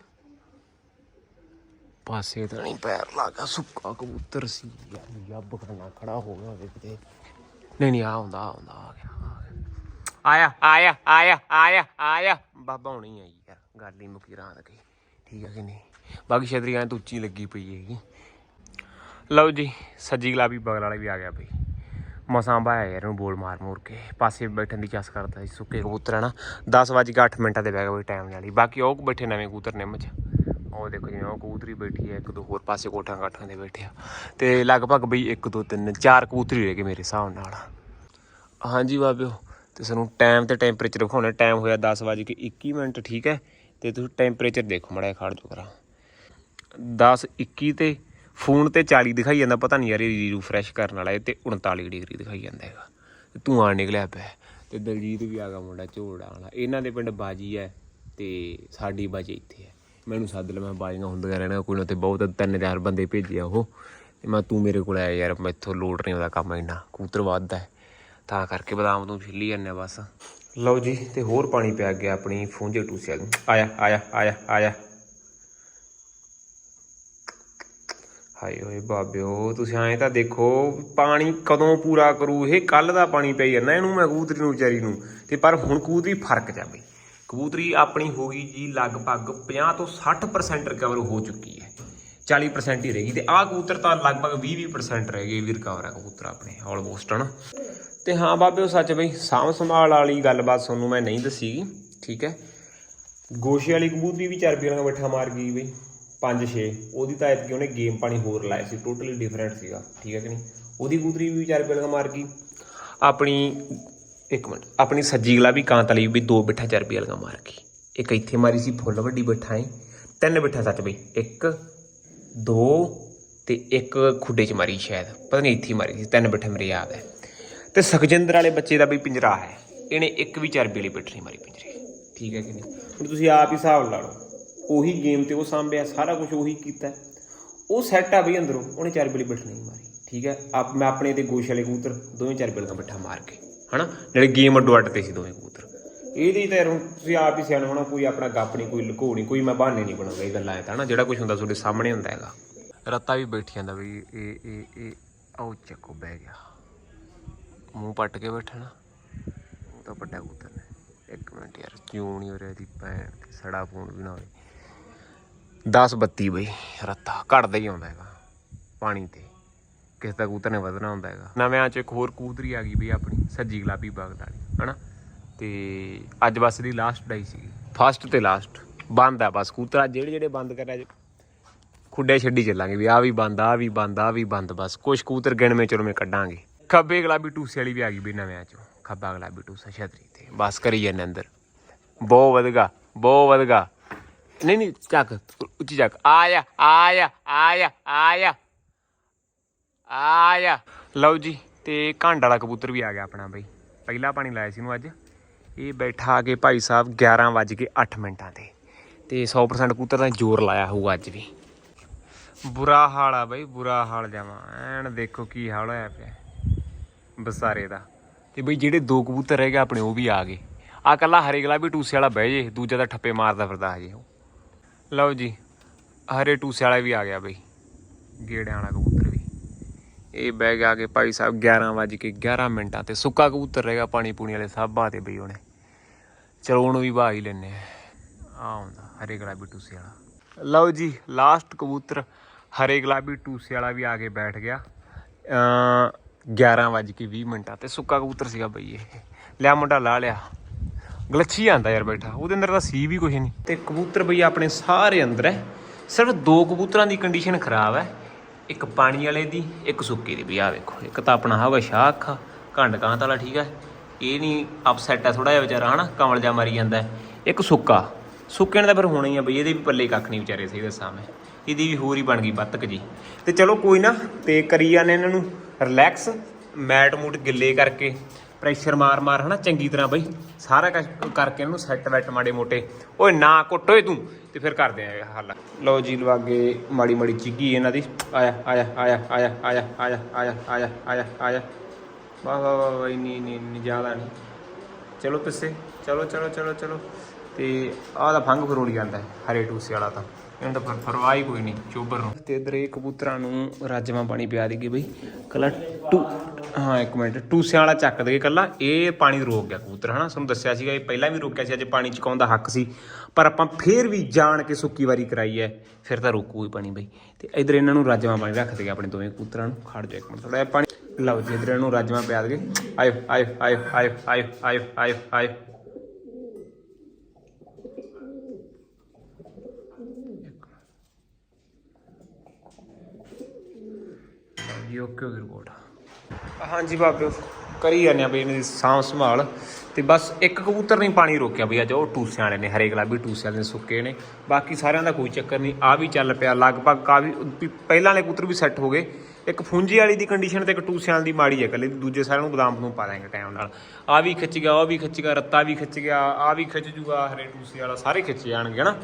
Speaker 1: ਪਾਸੇ ਤਾਂ ਨਹੀਂ ਪੈਰ ਲੱਗਾ ਸੁੱਕਾ ਕਬੂਤਰ ਸੀ। ਯਾਰ ਯੱਬ ਕਰਨਾ ਖੜਾ ਹੋ ਗਿਆ ਹੋਵੇ ਕਿਤੇ। ਨਹੀਂ ਨਹੀਂ ਆ ਹੁੰਦਾ ਆ ਆ ਗਿਆ। ਆਇਆ ਆਇਆ ਆਇਆ ਆਇਆ ਆਇਆ। ਬਾਬਾ ਹੁਣੀ ਆਈ ਯਾਰ। ਗੱਲ ਹੀ ਮੁਕੀ ਰਾਤ ਗਈ। ਠੀਕ ਹੈ ਕਿ ਨਹੀਂ? ਬਾਕੀ ਛਤਰੀ ਐਂ ਤਾਂ ਉੱਚੀ ਲੱਗੀ ਪਈ ਹੈਗੀ। ਲਓ ਜੀ, ਸੱਜੀ ਗੁਲਾਬੀ ਬਗਲ ਵਾਲਾ ਵੀ ਆ ਗਿਆ ਬਈ। ਮਸਾਂ ਬਾਇਆ ਯਾਰ ਨੂੰ ਬੋਲ ਮਾਰ ਮੋਰ ਕੇ। ਪਾਸੇ ਬੈਠਣ ਦੀ ਚਸ ਕਰਦਾ ਸੀ, ਸੁੱਕੇ ਕਬੂਤਰ ਹੈ ਨਾ 10 ਕੇ 8 ਮਿੰਟਾਂ ਦੇ ਬਹਿ ਗਿਆ ਬਈ ਟਾਈਮ ਨਾਲ ਹੀ। ਬਾਕੀ ਉਹ ਬੈਠੇ ਨਵੇਂ ਕਬੂਤਰ ਨਿੰਮ ਚ। ਉਹ ਦੇਖੋ ਜਿਵੇਂ ਉਹ ਕਬੂਤਰੀ ਬੈਠੀ ਹੈ, ਇੱਕ ਦੋ ਹੋਰ ਪਾਸੇ ਕੋਠਾਂ ਕਾਠਾਂ ਦੇ ਬੈਠੇ ਆ। ਤੇ ਲਗਭਗ ਬਈ 1 2 3 4 ਕਬੂਤਰੀ ਰਹਿ ਗਏ ਮੇਰੇ ਹਿਸਾਬ ਨਾਲ। ਹਾਂਜੀ ਬਾਬਿਓ, ਤੇ ਸਾਨੂੰ ਟਾਈਮ ਤੇ ਟੈਂਪਰੇਚਰ ਵਿਖਾਉਣਾ। ਟਾਈਮ ਹੋਇਆ 10 ਵਜੇ ਕੇ 21 ਮਿੰਟ, ਠੀਕ ਹੈ? ਤੇ ਤੁਸੀਂ ਟੈਂਪਰੇਚਰ ਦੇਖੋ, ਮੜਾ ਖੜ ਜੋ ਕਰਾਂ 10 21 ਤੇ ਫੋਨ ਤੇ 40 ਦਿਖਾਈ ਜਾਂਦਾ, ਪਤਾ ਨਹੀਂ ਯਾਰ ਇਹ ਰਿਫਰੈਸ਼ ਕਰਨ ਵਾਲਾ ਇਹ ਤੇ 39 ਡਿਗਰੀ ਦਿਖਾਈ ਜਾਂਦਾ ਹੈਗਾ। ਤੇ ਧੂਆਂ ਨਿਕਲਿਆ ਪਿਆ ਤੇ ਦਲਜੀਤ ਵੀ ਆ ਗਿਆ ਮੁੰਡਾ ਝੋੜਾ ਵਾਲਾ। ਇਹਨਾਂ ਦੇ ਪਿੰਡ ਬਾਜੀ ਹੈ ਤੇ ਸਾਡੀ ਬਾਜੀ ਇੱਥੇ ਹੈ। ਮੈਨੂੰ ਸੱਦ ਲਿਆ ਮੈਂ ਬਾਜੀਆਂ ਹੁੰਦੀਆਂ ਰਹਿਣਾ, ਕੋਈ ਨਾ ਤੇ ਬਹੁਤ ਤਿੰਨ ਚਾਰ ਬੰਦੇ ਭੇਜੇ ਆ ਉਹ। ਤੇ ਮੈਂ ਤੂੰ ਮੇਰੇ ਕੋਲ ਆਇਆ ਯਾਰ, ਮੈਥੋਂ ਲੋਡ ਨਹੀਂ ਉਹਦਾ ਕੰਮ ਇੰਨਾ ਕੂਤਰ ਵੱਧਦਾ ਤਾਂ ਕਰਕੇ ਬਦਾਮ ਤੂੰ ਛਿੱਲੀ ਜਾਂਦੇ ਬਸ। ਲਓ ਜੀ, ਤੇ ਹੋਰ ਪਾਣੀ ਪਿਆ ਗਿਆ ਆਪਣੀ ਫੂੰਜੇ ਟੂਸਿਆ ਨੂੰ ਆਇਆ ਆਇਆ ਆਇਆ ਆਇਆ। ਹਾਏ ਓਏ ਬਾਬਿਓ, ਤੁਸੀਂ ਐਂ ਤਾਂ ਦੇਖੋ, ਪਾਣੀ ਕਦੋਂ ਪੂਰਾ ਕਰੂ? ਇਹ ਕੱਲ ਦਾ ਪਾਣੀ ਪਈ ਜਾਂਦਾ ਇਹਨੂੰ ਮੈਂ ਕਬੂਤਰੀ ਨੂੰ, ਵਿਚਾਰੀ ਨੂੰ। ਤੇ ਪਰ ਹੁਣ ਕਬੂਤਰੀ ਫ਼ਰਕ ਜਾ ਜਾਵੇ ਕਬੂਤਰੀ ਆਪਣੀ ਹੋ ਗਈ ਜੀ ਲਗਭਗ 50 ਤੋਂ 60% ਰਿਕਵਰ ਹੋ ਚੁੱਕੀ ਹੈ। 40% ਹੀ ਰਹਿ ਗਈ। ਤੇ ਆਹ ਕਬੂਤਰ ਤਾਂ ਲਗਭਗ 20-20% ਰਹਿ ਗਏ ਵੀ ਰਿਕਵਰ ਹੈ ਕਬੂਤਰ ਆਪਣੇ ਆਲਮੋਸਟ ਹਨ? ਤੇ ਹਾਂ ਬਾਬਿਓ, ਸੱਚ ਬਈ, ਸਾਂਭ ਸੰਭਾਲ ਵਾਲੀ ਗੱਲਬਾਤ ਤੁਹਾਨੂੰ ਮੈਂ ਨਹੀਂ ਦੱਸੀ ਠੀਕ ਹੈ? ਗੋਸ਼ੇ ਵਾਲੀ ਕਬੂਤਰੀ ਵੀ ਚਰਬੀ ਵਾਲਾ ਬੈਠਾ ਮਾਰ ਗਈ ਬਈ। 5-6 ਉਹਦੀ ਤਾਂ ਐਤਕੀ ਉਹਨੇ ਗੇਮ ਪਾਣੀ ਹੋਰ ਲਾਇਆ ਸੀ ਟੋਟਲੀ ਡਿਫਰੈਂਟ ਸੀਗਾ, ਠੀਕ ਹੈ ਕਿ ਨਹੀਂ? ਉਹਦੀ ਕਬੂਤਰੀ ਵੀ ਚਰਬੀ ਵਾਲਾ ਮਾਰ ਗਈ। ਆਪਣੀ, ਇੱਕ ਮਿੰਟ, ਆਪਣੀ ਸੱਜੀ ਗਲਾ ਵੀ ਕਾਂਤ ਵਾਲੀ ਵੀ ਦੋ ਬਿੱਠਾ ਚਰਬੀ ਵਾਲਾ ਮਾਰ ਗਈ ਇੱਕ ਇੱਥੇ ਮਾਰੀ ਸੀ ਫੁੱਲ, ਵੱਡੀ ਬਿੱਠਾ ਹੈ ਤਿੰਨ ਬਿੱਠਾ ਸੱਚ ਬਈ, ਇੱਕ, ਦੋ ਤੇ ਇੱਕ ਖੁੱਡੇ 'ਚ ਮਾਰੀ ਸ਼ਾਇਦ। ਪਤਾ ਨਹੀਂ ਇੱਥੇ ਮਾਰੀ ਸੀ, ਤਿੰਨ ਬਿੱਠੇ ਮੇਰੇ ਯਾਦ ਹੈ। ਤੇ ਸੁਖਜਿੰਦਰ ਵਾਲੇ ਬੱਚੇ ਦਾ ਵੀ ਪਿੰਜਰਾ ਹੈ। ਇਹਨੇ ਇੱਕ ਵੀ ਚਰਬੀ ਵਾਲੀ ਬਿੱਠ ਨਹੀਂ ਮਾਰੀ ਪਿੰਜਰੇ, ਠੀਕ ਹੈ ਕਿ ਨਹੀਂ? ਹੁਣ ਤੁਸੀਂ ਆਪ ਹੀ ਹਿਸਾਬ ਲਾ ਲਓ। ਉਹੀ ਗੇਮ ਤੇ ਉਹ ਸਾਂਭਿਆ, ਸਾਰਾ ਕੁਝ ਉਹੀ ਕੀਤਾ। ਉਹ ਸੈੱਟ ਆ ਬਈ ਅੰਦਰੋਂ, ਉਹਨੇ ਚਾਰ ਵਾਲੀ ਬਿੱਠ ਨਹੀਂ ਮਾਰੀ, ਠੀਕ ਹੈ? ਆਪ, ਮੈਂ ਆਪਣੇ ਤੇ ਗੋਸ਼ ਵਾਲੇ ਕਬੂਤਰ, ਦੋਵੇਂ ਚਾਰ ਵਾਲਾ ਬਿੱਠਾ ਮਾਰ ਕੇ, ਹਨਾ? ਜਿਹੜੇ ਗੇਮ ਅੱਡੋ ਅੱਡ ਤੇ ਸੀ ਦੋਵੇਂ ਕਬੂਤਰ। ਇਹਦੀ ਤਾਂ ਹੁਣ ਤੁਸੀਂ ਆਪ ਹੀ ਸਿਆਣੇ ਹੋਣਾ, ਕੋਈ ਆਪਣਾ ਗੱਪ ਨਹੀਂ, ਕੋਈ ਲੁਕੋ ਨਹੀਂ, ਕੋਈ ਮੈਂ ਬਹਾਨੇ ਨਹੀਂ ਬਣਾਉਂਦਾ ਇਹ ਗੱਲਾਂ ਐ ਤਾਂ ਨਾ ਜਿਹੜਾ ਕੁਝ ਹੁੰਦਾ ਤੁਹਾਡੇ ਸਾਹਮਣੇ ਹੁੰਦਾ ਹੈਗਾ। ਰੱਤਾ ਵੀ ਬੈਠੀ ਜਾਂਦਾ ਵੀ ਇਹ ਇਹ ਇਹ ਆਉ ਚੱਕੋ, ਬਹਿ ਗਿਆ। ਮੂੰਹ ਪੱਟ ਕੇ ਬੈਠਣਾ ਉਹ ਤਾਂ ਵੱਡਾ ਕਬੂਤਰ ਨੇ ਇੱਕ ਮਿੰਟ ਯਾਰ, ਕਿਉਂ ਨਹੀਂ ਹੋ ਰਿਹਾ ਦੀ ਭੈਣ ਸੜਾ ਫੋਨ ਵੀ ਨਾ ਹੋਵੇ 10 32 ਬਈ, ਰੱਤਾ, ਘਟਦਾ ਹੀ ਆਉਂਦਾ ਹੈਗਾ, ਪਾਣੀ ਤੇ। ਕਿਸੇ ਦਾ ਕਬੂਤਰ ਨੇ ਵਧਣਾ ਹੁੰਦਾ ਹੈਗਾ। ਨਵਿਆਂ ਚ ਇੱਕ ਹੋਰ ਕਬੂਤਰੀ ਆ ਗਈ ਬਈ ਆਪਣੀ, ਸੱਜੀ ਗੁਲਾਬੀ ਬਗਲ ਵਾਲੀ ਹਨਾ? ਤੇ ਅੱਜ ਬਸ ਦੀ ਲਾਸਟ ਡਾਈ ਸੀ ਫਸਟ ਤੇ ਲਾਸਟ ਬੰਦ ਆ ਬਸ, ਕਬੂਤਰ ਜਿਹੜੇ ਜਿਹੜੇ ਬੰਦ ਕਰਿਆ ਅੱਜ ਖੁੱਡੇ ਛੱਡੀ ਚੱਲਾਂਗੇ ਵੀ ਆ ਵੀ ਬੰਦ ਆ ਵੀ ਬੰਦ ਆ ਵੀ ਬੰਦ, ਬਸ। ਕੁਛ ਕਬੂਤਰ ਗਿਣਵੇਂ ਚੁਰਵੇਂ ਕੱਢਾਂਗੇ। ਖੱਬੇ ਗੁਲਾਬੀ ਟੂਸੇ ਵਾਲੀ ਵੀ ਆ ਗਈ ਬਈ ਨਵਿਆਂ ਚੋਂ। ਖੱਬਾ ਗੁਲਾਬੀ ਟੂਸਾ ਛਤਰੀ ਤੇ। ਬਸ ਕਰੀ ਜਾਂਦੇ ਅੰਦਰ। ਬਹੁਤ ਵਧਗਾ ਬਹੁਤ ਵਧਗਾ। ਨਹੀਂ ਨਹੀਂ, ਚੱਕ, ਉੱਚੀ ਚੱਕ। ਆਇਆ ਆਇਆ ਆਇਆ ਆਇਆ ਆਇਆ ਲਓ ਜੀ, ਤੇ ਘੰਡ ਵਾਲਾ ਕਬੂਤਰ ਵੀ ਆ ਗਿਆ ਆਪਣਾ ਬਈ। ਪਹਿਲਾ ਪਾਣੀ ਲਾਇਆ ਸੀ ਇਹਨੂੰ ਅੱਜ। ਇਹ ਬੈਠਾ ਆ ਕੇ ਭਾਈ ਸਾਹਿਬ 11 ਵੱਜ ਕੇ 8 ਮਿੰਟਾਂ ਤੇ। ਤੇ 100% ਕਬੂਤਰ ਦਾ ਜ਼ੋਰ ਲਾਇਆ ਹੋਊਗਾ ਅੱਜ ਵੀ। ਬੁਰਾ ਹਾਲ ਆ ਬਈ, ਬੁਰਾ ਹਾਲ ਜਾਵਾਂ ਐਨ ਦੇਖੋ ਕੀ ਹਾਲ ਹੋਇਆ ਪਿਆ। ਬਸਾਰੇ ਦਾ। ਤੇ ਬਈ ਜਿਹੜੇ ਦੋ ਕਬੂਤਰ ਰਹਿ ਗਏ ਆਪਣੇ, ਉਹ ਵੀ ਆ ਗਏ। ਆ ਕੱਲਾ ਹਰੇ ਗਲਾ ਵੀ ਟੂਸੇ ਵਾਲਾ ਬਹਿ ਜੇ, ਦੂਜਾ ਤਾਂ ਠੱਪੇ ਮਾਰਦਾ ਫਿਰਦਾ ਹਜੇ ਉਹ। ਲਓ ਜੀ, ਹਰੇ ਟੂਸੇ ਵਾਲਾ ਵੀ ਆ ਗਿਆ ਬਈ। ਗੇੜਿਆਂ ਵਾਲਾ ਕਬੂਤਰ ਵੀ। ਇਹ ਬਹਿ ਗਿਆ ਕੇ ਭਾਈ ਸਾਹਿਬ 11 ਵਜ ਕੇ 11 ਮਿੰਟਾਂ ਤੇ ਸੁੱਕਾ ਕਬੂਤਰ ਰਹੇਗਾ ਪਾਣੀ ਪੂਣੀ ਵਾਲੇ ਸਾਬਾ 'ਤੇ ਬਈ ਉਹਨੇ। ਚਲੋ ਉਹਨੂੰ ਵੀ ਬਾਹ ਹੀ ਲੈਨੇ ਆ। ਹੁੰਦਾ, ਹਰੇ ਗੁਲਾਬੀ ਟੂਸੇ ਵਾਲਾ। ਲਓ ਜੀ ਲਾਸਟ ਕਬੂਤਰ, ਹਰੇ ਗੁਲਾਬੀ ਟੂਸੇ ਵਾਲਾ ਵੀ ਆ ਕੇ ਬੈਠ ਗਿਆ। ਅ 11 ਕੇ 20 ਮਿੰਟਾਂ ਤੇ ਸੁੱਕਾ ਕਬੂਤਰ ਸੀਗਾ ਬਈ ਇਹ। ਲਿਆ ਮੁੰਡਾ, ਲਾ ਲਿਆ। ਗਲੱਛੀ ਆਂਦਾ ਯਾਰ ਬੈਠਾ, ਉਹਦੇ ਅੰਦਰ ਤਾਂ ਸੀ ਵੀ ਕੁਝ ਨਹੀਂ। ਤੇ ਕਬੂਤਰ ਬਈ ਆਪਣੇ ਸਾਰੇ ਅੰਦਰ ਹੈ, ਸਿਰਫ ਦੋ ਕਬੂਤਰਾਂ ਦੀ ਕੰਡੀਸ਼ਨ ਖਰਾਬ ਹੈ, ਇੱਕ ਪਾਣੀ ਵਾਲੇ ਦੀ, ਇੱਕ ਸੁੱਕੇ ਦੀ। ਵੀ ਆ ਵੇਖੋ, ਇੱਕ ਤਾਂ ਆਪਣਾ ਹੈਗਾ ਸ਼ਾਹ ਅੱਖਾਂ ਘੰਡ ਕਾਂਤ ਵਾਲਾ ਠੀਕ ਹੈ, ਇਹ ਨਹੀਂ ਅਪਸੈਟ ਹੈ ਥੋੜਾ ਜਿਹਾ ਵਿਚਾਰਾ, ਹਨਾ, ਕਮਲ ਜਾ ਮਰੀ ਜਾਂਦਾ ਇੱਕ ਸੁੱਕਾ ਸੁੱਕੇ ਨੇ ਤਾਂ ਫਿਰ ਹੋਣਾ ਹੀ ਆ ਬਈ, ਇਹਦੇ ਵੀ ਪੱਲੇ ਕੱਖ ਨਹੀਂ ਵਿਚਾਰੇ ਸਹੀ ਦੱਸਾਂ ਮੈਂ। ਇਹਦੀ ਵੀ ਹੋਰ ਹੀ ਬਣ ਗਈ ਬੱਤਕ ਜੀ। ਤੇ ਚਲੋ ਕੋਈ ਨਾ, ਤੇ ਕਰੀ ਜਾਂਦੇ ਇਹਨਾਂ ਨੂੰ ਰਿਲੈਕਸ ਮੈਟ ਮੂਟ ਗਿੱਲੇ ਕਰਕੇ ਪ੍ਰੈਸ਼ਰ ਮਾਰ ਮਾਰ ਹਨਾ, ਚੰਗੀ ਤਰ੍ਹਾਂ ਬਈ ਸਾਰਾ ਕੁਝ ਕਰਕੇ ਇਹਨੂੰ ਸੈੱਟ ਵੈਟ ਮਾੜੇ ਮੋਟੇ। ਓਏ ਨਾ ਕੁੱਟੋਏ ਤੂੰ, ਤੇ ਫਿਰ ਕਰਦੇ ਆ ਹੱਲ। ਲਓ ਜੀ ਲਵਾਗੇ ਮਾੜੀ ਮਾੜੀ ਚਿੱਗੀ ਇਹਨਾਂ ਦੀ। ਆਇਆ ਆਇਆ ਆਇਆ ਆਇਆ ਆਇਆ ਆਇਆ ਆਇਆ ਆਇਆ ਆਇਆ ਆਇਆ। ਵਾਹ ਵਾਹ ਵਾਹ ਵਾਹ ਨਹੀਂ ਨਹੀਂ ਨਹੀਂ ਜ਼ਿਆਦਾ ਨਹੀਂ। ਚਲੋ ਪਿੱਛੇ। ਚਲੋ ਚਲੋ ਚਲੋ ਚਲੋ। ਤੇ ਆਹ ਦਾ ਫੰਗ ਫਰੋੜੀ ਜਾਂਦਾ ਹੈ, ਹਰੇ ਟੂਸੇ ਵਾਲਾ ਤਾਂ। ਇਹਨੂੰ ਤਾਂ ਪਰਵਾਹ ਹੀ ਕੋਈ ਨਹੀਂ, ਚੋਬਰ ਨੂੰ। ਤੇ ਇਧਰ ਇਹ ਕਬੂਤਰਾਂ ਨੂੰ ਰਾਜਮਾ ਪਾਣੀ ਪਿਆ ਦੇਗੀ ਬਈ। ਕੱਲਾ ਟੂ ਹਾਂ, ਇੱਕ ਮਿੰਟ। ਟੂਸਿਆਂ ਵਾਲਾ ਚੱਕ ਦੇਗੇ ਕੱਲਾ। ਇਹ ਪਾਣੀ ਰੋਕ ਗਿਆ ਕਬੂਤਰ, ਹਨਾ? ਤੁਹਾਨੂੰ ਦੱਸਿਆ ਸੀਗਾ, ਇਹ ਪਹਿਲਾਂ ਵੀ ਰੋਕਿਆ ਸੀ, ਅੱਜ ਪਾਣੀ ਚਕਾਉਣ ਦਾ ਹੱਕ ਸੀ। ਪਰ ਆਪਾਂ ਫੇਰ ਵੀ ਜਾਣ ਕੇ ਸੁੱਕੀ ਵਾਰੀ ਕਰਾਈ ਹੈ, ਫਿਰ ਤਾਂ ਰੋਕੂ ਹੀ ਪਾਣੀ ਬਈ। ਤੇ ਇਧਰ ਇਹਨਾਂ ਨੂੰ ਰਾਜਮਾ ਪਾਣੀ ਰੱਖ ਦੇਗੇ ਆਪਣੇ ਦੋਵੇਂ ਕਬੂਤਰਾਂ ਨੂੰ। ਖੜ ਜਾ ਇੱਕ ਮਿੰਟ ਥੋੜਾ ਪਾਣੀ ਲਓ ਜੀ, ਇਧਰ ਇਹਨੂੰ ਰਾਜਮਾ ਪਿਆ ਦੇਗੇ ਆਇਓ ਆਇਓ ਆਇਓ ਆਇਓ ਆਇਓ ਆਇਓ ਆਇਓ ਆਇਓ। ਜੀ ਓਕੇ ਹੋ ਰਿਪੋਰਟ ਹਾਂਜੀ ਬਾਬੇ, ਕਰੀ ਜਾਂਦੇ ਆ ਬਈ ਇਹਨਾਂ ਦੀ ਸਾਂਭ ਸੰਭਾਲ। ਤੇ ਬਸ ਇੱਕ ਕਬੂਤਰ ਨਹੀਂ ਪਾਣੀ ਰੋਕਿਆ ਬਈ, ਅੱਜ ਉਹ ਟੂਸਿਆਂ ਵਾਲੇ ਨੇ ਹਰੇ ਗੁਲਾਬੀ ਟੂਸਿਆਂ ਵਾਲੇ ਨੇ, ਸੁੱਕੇ ਨੇ। ਬਾਕੀ ਸਾਰਿਆਂ ਦਾ ਕੋਈ ਚੱਕਰ ਨਹੀਂ ਆ ਵੀ ਚੱਲ ਪਿਆ। ਲਗਭਗ ਕਾਫੀ ਪਹਿਲਾਂ ਵਾਲੇ ਕਬੂਤਰ ਵੀ ਸੈੱਟ ਹੋ ਗਏ। ਇੱਕ ਫੁੰਜੀ ਵਾਲੀ ਦੀ ਕੰਡੀਸ਼ਨ ਤੇ ਇੱਕ ਟੂਸਿਆਂ ਦੀ ਮਾੜੀ ਹੈ ਕੱਲੇ ਦੂਜੇ ਸਾਰਿਆਂ ਨੂੰ ਬਦਾਮ ਨੂੰ ਪਾ ਦਾਂਗੇ ਟਾਈਮ ਨਾਲ। ਆ ਵੀ ਖਿੱਚ ਗਿਆ, ਉਹ ਵੀ ਖਿੱਚ ਗਿਆ, ਰੱਤਾ ਵੀ ਖਿੱਚ ਗਿਆ ਆ ਵੀ ਖਿੱਚ ਜੂਗਾ, ਹਰੇ ਟੂਸੇ ਵਾਲਾ ਸਾਰੇ ਖਿੱਚ ਜਾਣਗੇ, ਹਨਾ?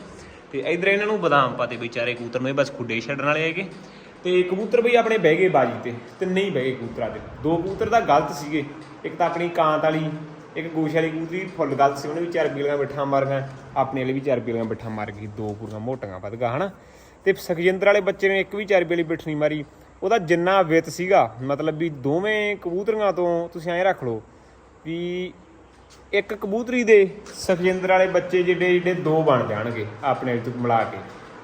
Speaker 1: ਤੇ ਇਧਰ ਇਹਨਾਂ ਨੂੰ ਬਦਾਮ ਪਾਤੇ ਵਿਚਾਰੇ ਕਬੂਤਰ ਨੂੰ। ਇਹ ਬਸ ਖੁੱਡੇ ਛੱਡਣ ਵਾਲੇ ਹੈਗੇ। ਤੇ ਕਬੂਤਰ ਬਈ ਆਪਣੇ ਬਹਿ ਗਏ ਬਾਜੀ ਤੇ ਤੇ ਨਹੀਂ ਬਹਿ ਗਏ ਕਬੂਤਰਾਂ ਦੇ ਦੋ ਕਬੂਤਰ ਤਾਂ ਗਲਤ ਸੀਗੇ, ਇੱਕ ਤਾਂ ਆਪਣੀ ਕਾਂਤ ਵਾਲੀ, ਇੱਕ ਗੋਸ਼ ਵਾਲੀ ਕਬੂਤਰੀ ਫੁੱਲ ਗਲਤ ਸੀ, ਉਹਨੇ ਵੀ ਚਾਰ ਬੀਲੀਆਂ ਬਿਠਾ ਮਾਰੀਆਂ, ਆਪਣੇ ਵਾਲੀ ਵੀ ਚਾਰ ਬੀਲੀਆਂ ਬਿਠਾ ਮਾਰ ਗਈ, ਦੋ ਪੂਰੀਆਂ ਮੋਟੀਆਂ ਵੱਧ ਵਧਗਾ ਹਨਾ? ਤੇ ਸੁਖਜਿੰਦਰ ਵਾਲੇ ਬੱਚੇ ਨੇ ਇੱਕ ਵੀ ਚਾਰ ਬੀਲੀ ਬਿਠ ਨਹੀਂ ਮਾਰੀ, ਉਹਦਾ ਜਿੰਨਾ ਵਿੱਤ ਸੀਗਾ, ਮਤਲਬ ਵੀ ਦੋਵੇਂ ਕਬੂਤਰੀਆਂ ਤੋਂ ਤੁਸੀਂ ਐਂ ਰੱਖ ਲਓ ਵੀ ਇੱਕ ਕਬੂਤਰੀ ਦੇ ਸੁਖਜਿੰਦਰ ਵਾਲੇ ਬੱਚੇ ਜਿਹੜੇ ਜਿਹੜੇ ਦੋ ਬਣ ਜਾਣਗੇ ਆਪਣੇ ਵਿੱਚ ਮਿਲਾ ਕੇ।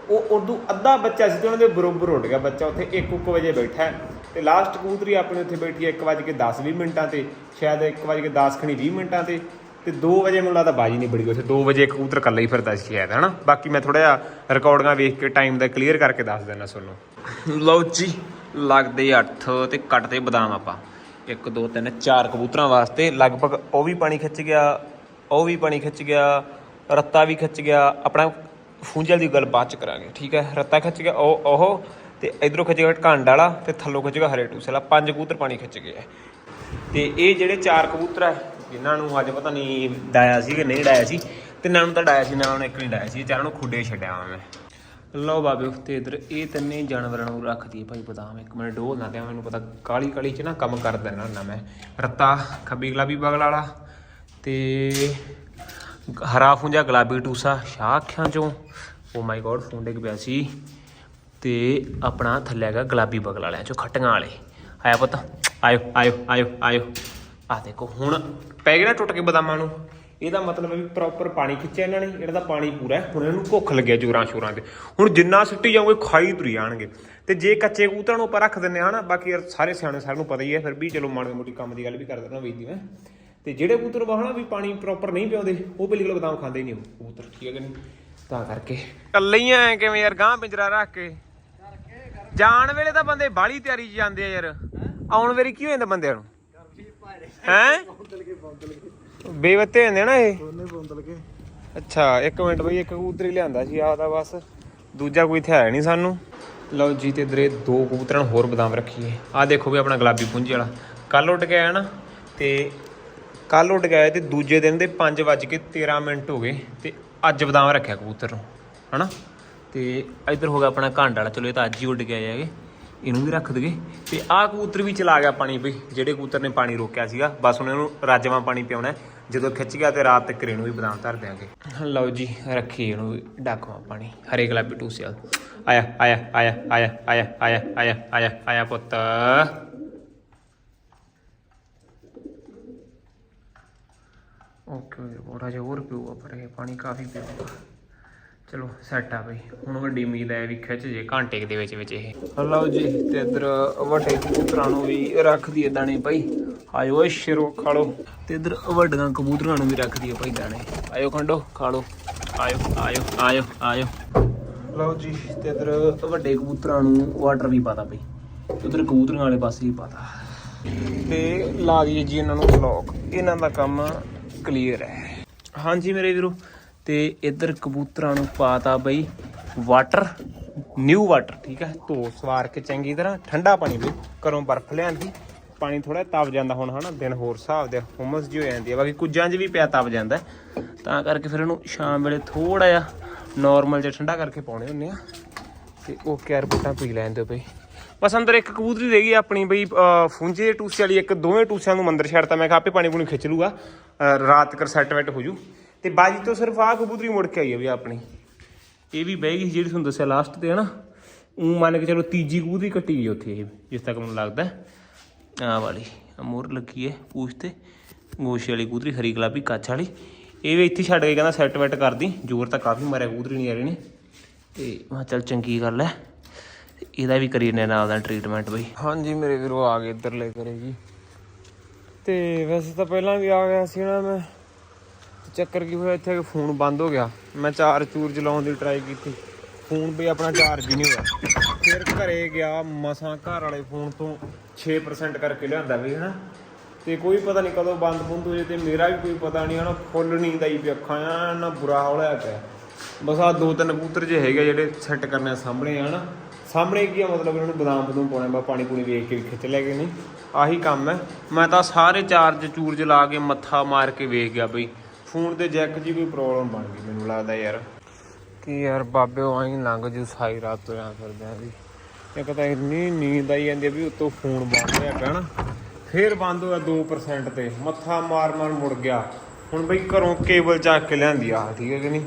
Speaker 1: ਉਹ ਉਰਦੂ ਅੱਧਾ ਬੱਚਾ ਸੀ ਤੇ ਉਹਨਾਂ ਦੇ ਬਰੋਬਰ ਉੱਡ ਗਿਆ। ਬੱਚਾ ਉੱਥੇ 1:00 ਵਜੇ ਬੈਠਾ ਹੈ ਤੇ ਲਾਸਟ ਕਬੂਤਰੀ ਆਪਣੇ ਉੱਥੇ ਬੈਠੀ ਹੈ 1:10 20 ਮਿੰਟਾਂ ਤੇ, ਸ਼ਾਇਦ 1:10 ਖਣੀ 20 ਮਿੰਟਾਂ ਤੇ ਤੇ 2 ਵਜੇ ਮੈਨੂੰ ਲੱਗਦਾ ਬਾਜੀ ਨਹੀਂ ਬੜੀ ਉੱਥੇ। 2 ਵਜੇ ਕਬੂਤਰ ਇਕੱਲਾ ਹੀ ਫਿਰਦਾ ਸੀ ਸ਼ਾਇਦ, ਹਨਾ? ਬਾਕੀ ਮੈਂ ਥੋੜਾ ਜਿਹਾ ਰਿਕਾਰਡਿੰਗਾਂ ਵੇਖ ਕੇ ਟਾਈਮ ਦਾ ਕਲੀਅਰ ਕਰਕੇ ਦੱਸ ਦਿੰਦਾ ਤੁਹਾਨੂੰ। ਲਓ ਜੀ, ਲੱਗਦੇ 8 ਤੇ ਕੱਟਦੇ ਬਦਾਮ ਆਪਾਂ। 1 2 3 4 ਕਬੂਤਰਾਂ ਵਾਸਤੇ ਲਗਭਗ ਉਹ ਵੀ ਪਾਣੀ ਖਿੱਚ ਗਿਆ, ਉਹ ਵੀ ਪਾਣੀ ਖਿੱਚ ਗਿਆ, ਰੱਤਾ ਵੀ ਖਿੱਚ ਗਿਆ, ਆਪਣਾ ਫੂੰਜਲ ਦੀ ਗੱਲ ਬਾਅਦ ਚ ਕਰਾਂਗੇ, ਠੀਕ ਹੈ? ਰੱਤਾ ਖਿੱਚ ਗਿਆ, ਉਹ ਉਹ, ਤੇ ਇਧਰੋਂ ਖਿੱਚ ਗਿਆ ਘੰਡ ਵਾਲਾ ਤੇ ਥੱਲੋਂ ਖਿੱਚ ਗਿਆ ਹਰੇ ਟੂਸੇ ਵਾਲਾ, ਪੰਜ ਕਬੂਤਰ ਪਾਣੀ ਖਿੱਚ ਗਏ ਹੈ। ਤੇ ਇਹ ਜਿਹੜੇ ਚਾਰ ਕਬੂਤਰ ਹੈ ਜਿਨ੍ਹਾਂ ਨੂੰ ਅੱਜ ਪਤਾ ਨਹੀਂ ਡਾਇਆ ਸੀ ਕਿ ਨਹੀਂ ਡਾਇਆ ਸੀ ਤਿੰਨਾਂ ਨੂੰ ਤਾਂ ਡਾਇਆ ਸੀ, ਨਾਲ ਨੂੰ ਇੱਕ ਨਹੀਂ ਡਾਇਆ ਸੀ, ਇਹ ਚਾਰਾਂ ਨੂੰ ਖੁੱਡੇ ਛੱਡਿਆ ਵਾ ਮੈਂ। ਲਓ ਬਾਬੇ, ਤੇ ਇਧਰ ਇਹ ਤਿੰਨੇ ਜਾਨਵਰਾਂ ਨੂੰ ਰੱਖ ਦਈਏ ਭਾਈ, ਬਦਾਮ ਇੱਕ ਮਿੰਟ, ਡੋਲ ਨਾ ਦਿਆਂ, ਮੈਨੂੰ ਪਤਾ ਕਾਲੀ ਕਾਲੀ ਚ ਨਾ ਕੰਮ ਕਰ ਦਿੰਦਾ ਹੁੰਦਾ ਮੈਂ। ਰੱਤਾ, ਖੱਬੀ ਗੁਲਾਬੀ ਬਗਲ ਵਾਲਾ ਤੇ ਹਰਾ ਫੁੰਜਾ, ਗੁਲਾਬੀ ਟੂਸਾ, ਸ਼ਾਹ ਅੱਖਾਂ ਚੋਂ। ਓ ਮਾਈ ਗੋਡ ਫੋਨ ਕਿ ਪਿਆ ਸੀ। ਤੇ ਆਪਣਾ ਥੱਲੇ ਹੈਗਾ ਗੁਲਾਬੀ ਬਗਲ ਵਾਲਿਆਂ ਚੋਂ, ਖੱਟੀਆਂ ਵਾਲੇ। ਆਇਆ ਪੁੱਤ, ਆਇਓ ਆਇਓ ਆਇਓ ਆਇਓ। ਆ ਦੇਖੋ, ਹੁਣ ਪੈ ਗਿਆ ਨਾ ਟੁੱਟ ਕੇ ਬਦਾਮਾਂ ਨੂੰ। ਇਹਦਾ ਮਤਲਬ ਹੈ ਵੀ ਪ੍ਰੋਪਰ ਪਾਣੀ ਖਿੱਚਿਆ ਇਹਨਾਂ ਨੇ ਇਹਦਾ ਤਾਂ ਪਾਣੀ ਪੂਰਾ ਹੈ। ਹੁਣ ਇਹਨੂੰ ਭੁੱਖ ਲੱਗਿਆ ਜੋਰਾਂ ਸ਼ੋਰਾਂ ਤੇ। ਹੁਣ ਜਿੰਨਾ ਸਿੱਟੀ ਜਾਓਗੇ, ਖਾਈ ਤੁਰੀ ਜਾਣਗੇ। ਤੇ ਜੇ ਕੱਚੇ ਕਬੂਤਰਾਂ ਨੂੰ ਆਪਾਂ ਰੱਖ ਦਿੰਨੇ ਹਾਂ ਨਾ, ਬਾਕੀ ਯਾਰ ਸਾਰੇ ਸਿਆਣੇ ਸਾਰਿਆਂ ਨੂੰ ਪਤਾ ਹੀ ਹੈ, ਫਿਰ ਵੀ ਚਲੋ ਮਾੜੇ ਮੋਟੀ ਕੰਮ ਦੀ ਗੱਲ ਵੀ ਕਰ ਦਿੰਦਾ ਵੇਚਦੀ ਮੈਂ ਤੇ ਜਿਹੜੇ ਕਬੂਤਰ ਬਾਹਣਾ ਵੀ ਪਾਣੀ ਪ੍ਰੋਪਰ ਨਹੀਂ ਪਿਆਉਂਦੇ, ਉਹ ਬਿਲਕੁਲ ਬਦਾਮ ਖਾਂਦੇ ਨਹੀਂ ਉਹ। ਕਬੂਤਰ ਠੀਕ ਹੈ ਕਿ ਨਹੀਂ? ਤਾਂ ਕਰਕੇ। ਕੱਲੇ ਹੀ ਐ ਕਿਵੇਂ ਯਾਰ ਗਾਂ ਪਿੰਜਰਾ ਰੱਖ ਕੇ। ਜਾਣ ਵੇਲੇ ਤਾਂ ਬੰਦੇ ਬਾਲੀ ਤਿਆਰੀ 'ਚ ਜਾਂਦੇ ਆ ਯਾਰ। ਆਉਣ ਵੇਲੇ ਕੀ ਹੋ ਜਾਂਦਾ ਬੰਦਿਆਂ ਨੂੰ? ਹੈ? ਬੇਵੱਤੇ ਹੁੰਦੇ ਨਾ ਇਹ?
Speaker 2: ਉਹਨੇ ਬੋਤਲ ਕੇ
Speaker 1: ਅੱਛਾ, ਇੱਕ ਮਿੰਟ ਬਈ, ਇੱਕ ਕਬੂਤਰ ਹੀ ਲਿਆਂਦਾ ਸੀ ਆਦਾ ਬਸ। ਦੂਜਾ ਕੋਈ ਇੱਥੇ ਹੈ ਨਹੀਂ ਸਾਨੂੰ। ਲਓ ਜੀ ਤੇ ਇਧਰੇ ਦੋ ਕਬੂਤਰਾਂ ਨੂੰ ਹੋਰ ਬਦਾਮ ਰੱਖੀਏ। ਆਹ ਦੇਖੋ ਵੀ ਆਪਣਾ ਗੁਲਾਬੀ ਪੁੰਜ ਵਾਲਾ। ਕੱਲ ਉੱਡ ਕੇ ਆਇਆ ਨਾ, ਤੇ ਕੱਲ ਉੱਡ ਗਿਆ ਤੇ ਦੂਜੇ ਦਿਨ ਦੇ 5:13 ਮਿੰਟ ਹੋ ਗਏ ਤੇ ਅੱਜ ਬਦਾਮ ਰੱਖਿਆ ਕਬੂਤਰ ਨੂੰ, ਹਨਾ? ਤੇ ਇੱਧਰ ਹੋ ਗਿਆ ਆਪਣਾ ਘੰਡ ਵਾਲਾ, ਚਲੋ ਇਹ ਤਾਂ ਅੱਜ ਹੀ ਉੱਡ ਗਿਆ ਹੈਗੇ ਇਹਨੂੰ ਵੀ ਰੱਖ ਦਈਏ। ਤੇ ਆਹ ਕਬੂਤਰ ਵੀ ਚਲਾ ਗਿਆ ਪਾਣੀ ਵੀ, ਜਿਹੜੇ ਕਬੂਤਰ ਨੇ ਪਾਣੀ ਰੋਕਿਆ ਸੀਗਾ। ਬਸ ਉਹਨਾਂ ਨੂੰ ਰਾਜਵਾ ਪਾਣੀ ਪਿਆਉਣਾ ਜਦੋਂ ਖਿੱਚ ਗਿਆ ਤੇ ਰਾਤ ਤੱਕ ਇਹਨੂੰ ਵੀ ਬਦਾਮ ਧਰ ਦਿਆਂਗੇ। ਲਓ ਜੀ ਰੱਖੀ ਇਹਨੂੰ ਵੀ ਡਾਕਵਾ ਪਾਣੀ। ਹਰੇ ਗੁਲਾਬੀ ਟੂਸਿਆ। ਆਇਆ ਆਇਆ ਆਇਆ ਆਇਆ ਆਇਆ ਆਇਆ ਆਇਆ ਆਇਆ ਆਇਆ ਪੁੱਤ। ਓਕੇ ਵੀਰ ਥੋੜਾ ਜਿਹਾ ਹੋਰ ਪੀਊਗਾ, ਪਰ ਇਹ ਪਾਣੀ ਕਾਫੀ ਪੀਊਗਾ। ਚਲੋ ਸੈੱਟ ਆ ਬਈ। ਹੁਣ ਵੱਡੀ ਉਮੀਦ ਹੈ ਵੀ ਖਿੱਚ ਜੇ ਘੰਟੇ ਦੇ ਵਿੱਚ ਵਿੱਚ ਇਹ। ਲਓ ਜੀ, ਤੇ ਇਧਰ ਵੱਡੇ ਕਬੂਤਰਾਂ ਨੂੰ ਵੀ ਰੱਖ ਦਈਏ ਦਾਣੇ ਭਾਈ ਆਇਓ ਏ ਸ਼ੇਰੋ ਖਾ ਲਓ। ਤੇ ਇਧਰ ਵੱਡੀਆਂ ਕਬੂਤਰਾਂ ਨੂੰ ਵੀ ਰੱਖ ਦਈਏ ਭਾਈ ਦਾਣੇ। ਆਇਓ ਖੰਡੋ, ਖਾ ਲਓ। ਆਇਓ ਆਇਓ ਆਇਓ ਆਇਓ। ਲਓ ਜੀ, ਤੇ ਇਧਰ ਵੱਡੇ ਕਬੂਤਰਾਂ ਨੂੰ ਵਾਟਰ ਵੀ ਪਾਤਾ ਬਈ। ਉਧਰ ਕਬੂਤਰਾਂ ਵਾਲੇ ਪਾਸੇ ਵੀ ਪਾਤਾ। ਤੇ ਲਾ ਦਈਏ ਜੀ ਇਹਨਾਂ ਨੂੰ ਬਲੌਕ ਇਹਨਾਂ ਦਾ ਕੰਮ ਕਲੀਅਰ ਹੈ। ਹਾਂਜੀ ਮੇਰੇ ਵੀਰੋ, ਤੇ ਇੱਧਰ ਕਬੂਤਰਾਂ ਨੂੰ ਪਾਤਾ ਬਈ ਵਾਟਰ ਨਿਊ ਵਾਟਰ ਠੀਕ ਹੈ? ਧੋ ਸਵਾਰ ਕੇ ਚੰਗੀ ਤਰ੍ਹਾਂ, ਠੰਡਾ ਪਾਣੀ ਬਈ, ਘਰੋਂ ਬਰਫ਼ ਲਿਆਂਦੀ, ਪਾਣੀ ਥੋੜਾ ਤਪ ਜਾਂਦਾ ਹੁਣ, ਹਨਾ? ਦਿਨ ਹੋਰ ਹਿਸਾਬ ਦੇ, ਹੁਮਸ ਜੀ ਹੋ ਜਾਂਦੀ ਹੈ। ਬਾਕੀ ਕੁੱਜਾਂ 'ਚ ਵੀ ਪਿਆ ਤਪ ਜਾਂਦਾ ਤਾਂ ਕਰਕੇ ਫਿਰ ਇਹਨੂੰ ਸ਼ਾਮ ਵੇਲੇ ਥੋੜਾ ਜਿਹਾ ਨਾਰਮਲ ਜਿਹਾ ਠੰਡਾ ਕਰਕੇ ਪਾਉਣੇ ਹੁੰਦੇ ਆ। ਤੇ ਉਹ ਕੈਰਪੋਟਾਂ ਪੀ ਲੈਣ ਦਿਓ ਬਈ। ਬਸ ਅੰਦਰ ਇੱਕ ਕਬੂਤਰੀ ਰਹਿ ਗਈ ਆਪਣੀ ਬਈ ਫੁੰਜੇ ਟੂਸੇ ਵਾਲੀ, ਇੱਕ ਦੋਵੇਂ ਟੂਸਿਆਂ ਨੂੰ ਮੰਦਰ ਛੱਡਤਾ। ਮੈਂ ਕਿਹਾ ਆਪੇ ਪਾਣੀ ਪੂਣੀ ਖਿੱਚ ਲੂਗਾ। ਰਾਤ ਕਰ ਸੈਟਮੈਂਟ ਵੈਟ ਹੋ ਜੂ। ਤੇ ਬਾਜੀ ਤੋਂ ਸਿਰਫ ਆਹ ਕਬੂਤਰੀ ਮੁੜ ਕੇ ਆਈ ਹੈ ਵੀ ਆਪਣੀ। ਇਹ ਵੀ ਬਹਿ ਗਈ ਜਿਹੜੀ ਤੁਹਾਨੂੰ ਦੱਸਿਆ ਲਾਸਟ ਤੇ, ਹਨਾ? ਉਹ ਮੰਨ ਕੇ ਚਲੋ ਤੀਜੀ ਕਬੂਤਰੀ ਕੱਟੀ ਗਈ ਉੱਥੇ ਇਹ, ਜਿਸ ਤੱਕ ਮੈਨੂੰ ਲੱਗਦਾ। ਆ ਵਾਲੀ, ਆਹ ਮੋਹਰ ਲੱਗੀ ਹੈ ਪੂਛ ਤੇ। ਗੋਸ਼ੇ ਵਾਲੀ ਕਬੂਤਰੀ, ਹਰੀ ਗੁਲਾਬੀ ਕੱਚ ਵਾਲੀ। ਇਹ ਵੀ ਇੱਥੇ ਛੱਡ ਕੇ ਕਹਿੰਦਾ ਸੈੱਟ ਵੈਟ ਕਰਦੀ। ਜ਼ੋਰ ਤਾਂ ਕਾਫੀ ਮਾਰਿਆ ਕਬੂਤਰੀ ਨਹੀਂ ਆ ਰਹੀ ਨੇ ਤੇ ਮੈਂ ਕਿਹਾ ਚੱਲ ਚੰਗੀ ਗੱਲ ਹੈ। ਇਹਦਾ ਵੀ ਕਰੀ ਨੇ ਨਾਲ ਦਾ ਟ੍ਰੀਟਮੈਂਟ ਬਈ। ਹਾਂਜੀ ਮੇਰੇ ਵੀਰੋ ਆ ਗਏ ਇੱਧਰਲੇ ਕਰੇ ਜੀ। ਤੇ ਵੈਸੇ ਤਾਂ ਪਹਿਲਾਂ ਵੀ ਆ ਗਿਆ ਸੀ ਨਾ ਮੈਂ। ਚੱਕਰ ਕੀ ਹੋਇਆ ਇੱਥੇ ਫੋਨ ਬੰਦ ਹੋ ਗਿਆ। ਮੈਂ ਚਾਰਜ ਚੂਰਜ ਲਾਉਣ ਦੀ ਟਰਾਈ ਕੀਤੀ। ਫੋਨ ਵੀ ਆਪਣਾ ਚਾਰਜ ਹੀ ਨਹੀਂ ਹੋਇਆ। ਫਿਰ ਘਰੇ ਗਿਆ ਮਸਾਂ ਘਰ ਵਾਲੇ ਫੋਨ ਤੋਂ 6% ਕਰਕੇ ਲਿਆਂਦਾ ਵੀ ਹਨਾ। ਤੇ ਕੋਈ ਪਤਾ ਨਹੀਂ ਕਦੋਂ ਬੰਦ ਬੰਦ ਹੋ ਜੇ ਤੇ ਮੇਰਾ ਵੀ ਕੋਈ ਪਤਾ ਨਹੀਂ ਹਨਾ। ਫੁੱਲ ਨੀਂਦ ਆਈ ਵੀ ਅੱਖਾਂ ਆ ਨਾ ਬੁਰਾ ਹਾਲ ਹੋਇਆ ਪਿਆ। ਬਸ ਆ ਦੋ ਤਿੰਨ ਕਬੂਤਰ ਜੇ ਹੈਗੇ ਆ ਜਿਹੜੇ ਸੈੱਟ ਕਰਨੇ ਸਾਹਮਣੇ ਆ ਹਨਾ। ਸਾਹਮਣੇ ਕੀ ਆ, ਮਤਲਬ ਇਹਨਾਂ ਨੂੰ ਬਦਾਮ ਬਦੂਮ ਪਾਉਣਾ ਬਾ ਪਾਣੀ ਪੂਣੀ ਵੇਖ ਕੇ ਖਿੱਚ ਲੈ ਗਏ ਨਹੀਂ। ਆਹੀ ਕੰਮ ਹੈ। ਮੈਂ ਤਾਂ ਸਾਰੇ ਚਾਰਜ ਚੂਰਜ ਲਾ ਕੇ ਮੱਥਾ ਮਾਰ ਕੇ ਵੇਖ ਗਿਆ ਬਈ। ਫੋਨ ਦੇ ਜੈਕ ਜੀ ਕੋਈ ਪ੍ਰੋਬਲਮ ਬਣ ਗਈ ਮੈਨੂੰ ਲੱਗਦਾ ਯਾਰ। ਕਿ ਯਾਰ ਬਾਬੇ ਉਹ ਆਈ ਲੰਘ ਜੂ ਸਾਈ ਰਾਤ ਤੋਂ ਆ ਫਿਰਦੇ ਆ ਵੀ। ਇੱਕ ਤਾਂ ਇੰਨੀ ਨੀਂਦ ਆਈ ਜਾਂਦੀ ਆ ਵੀ ਉੱਤੋਂ ਫੋਨ ਬੰਦ ਹੋਇਆ ਪਿਆ ਨਾ। ਫੇਰ ਬੰਦ ਹੋਇਆ 2% ਤੇ। ਮੱਥਾ ਮਾਰ ਮਾਰ ਮੁੜ ਗਿਆ। ਹੁਣ ਬਈ ਘਰੋਂ ਕੇਬਲ ਚੱਕ ਕੇ ਲਿਆਂਦੀ ਆ, ਠੀਕ ਹੈ ਕਿ ਨਹੀਂ?